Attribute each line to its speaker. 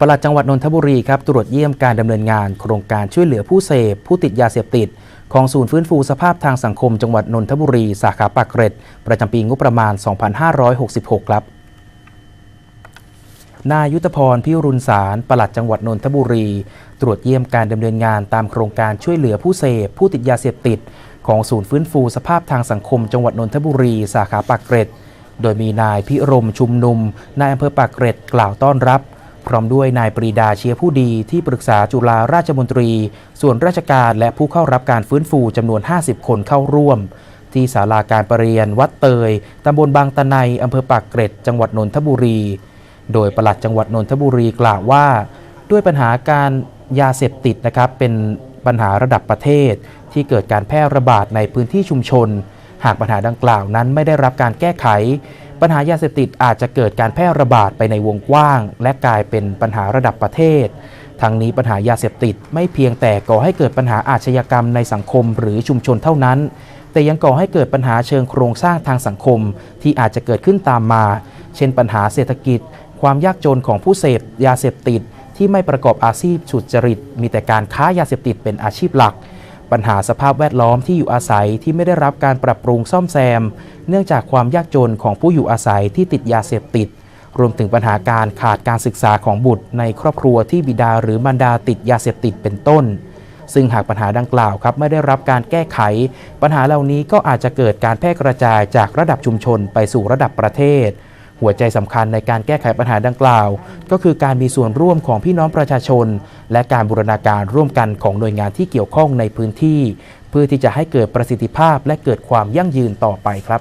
Speaker 1: ปลัดจังหวัดนนทบุรีครับตรวจเยี่ยมการดำเนินงานโครงการช่วยเหลือผู้เสพ ผู้ติดยาเสพติด ของศูนย์ฟื้นฟูสภาพทางสังคมจังหวัดนนทบุรี สาขาปากเกร็ด ประจำปีงบประมาณ 2566 ครับ นายยุทธพรพิรุณสารปลัดจังหวัดนนทบุรี ตรวจเยี่ยมการดำเนินงานตามโครงการช่วยเหลือผู้เสพ ผู้ติดยาเสพติด ของศูนย์ฟื้นฟูสภาพทางสังคม จังหวัดนนทบุรี สาขาปากเกร็ด โดยมีนายพิรมชุมนุมนายอำเภอปากเกร็ดกล่าวต้อนรับ พร้อมด้วยนายปรีดาเชียผู้ดีที่ปรึกษาจุฬาราชมนตรี ส่วนราชการและผู้เข้ารับการฟื้นฟูจำนวน 50 คนเข้าร่วมที่ศาลาการประเรียน วัดเตย ตำบลบางตะไน อำเภอปากเกร็ด จังหวัดนนทบุรี โดยปลัดจังหวัดนนทบุรีกล่าวว่า ด้วยปัญหาการยาเสพติดนะครับเป็นปัญหาระดับประเทศ ที่เกิดการแพร่ระบาดในพื้นที่ชุมชน หากปัญหาดังกล่าวนั้นไม่ได้รับการแก้ไข ปัญหายาเสพติดอาจจะเกิดการแพร่ระบาดไปในวงกว้าง และกลายเป็นปัญหาระดับประเทศทั้งนี้ปัญหายาเสพติดไม่เพียงแต่ก่อให้เกิดปัญหาอาชญากรรมในสังคมหรือชุมชนเท่านั้น แต่ยังก่อให้เกิดปัญหาเชิงโครงสร้างทางสังคม ที่อาจจะเกิดขึ้นตามมา เช่นปัญหาเศรษฐกิจ ความยากจนของผู้เสพยาเสพติด ที่ไม่ประกอบอาชีพสุจริต มีแต่การค้ายาเสพติดเป็นอาชีพหลัก ปัญหาสภาพแวดล้อมที่อยู่อาศัยที่ไม่ได้รับการปรับปรุงซ่อมแซม เนื่องจากความยากจนของผู้อยู่อาศัยที่ติดยาเสพติด รวมถึงปัญหาการขาดการศึกษาของบุตร ในครอบครัวที่บิดาหรือมารดาติดยาเสพติดเป็นต้นซึ่งหากปัญหาดังกล่าวครับไม่ได้รับการแก้ไข ปัญหาเหล่านี้ก็อาจจะเกิดการแพร่กระจายจากระดับชุมชนไปสู่ระดับประเทศ หัวใจสำคัญในการแก้ไขปัญหาดังกล่าว ก็คือการมีส่วนร่วมของพี่น้องประชาชน และการบูรณาการร่วมกันของหน่วยงานที่เกี่ยวข้องในพื้นที่ เพื่อที่จะให้เกิดประสิทธิภาพและเกิดความยั่งยืนต่อไปครับ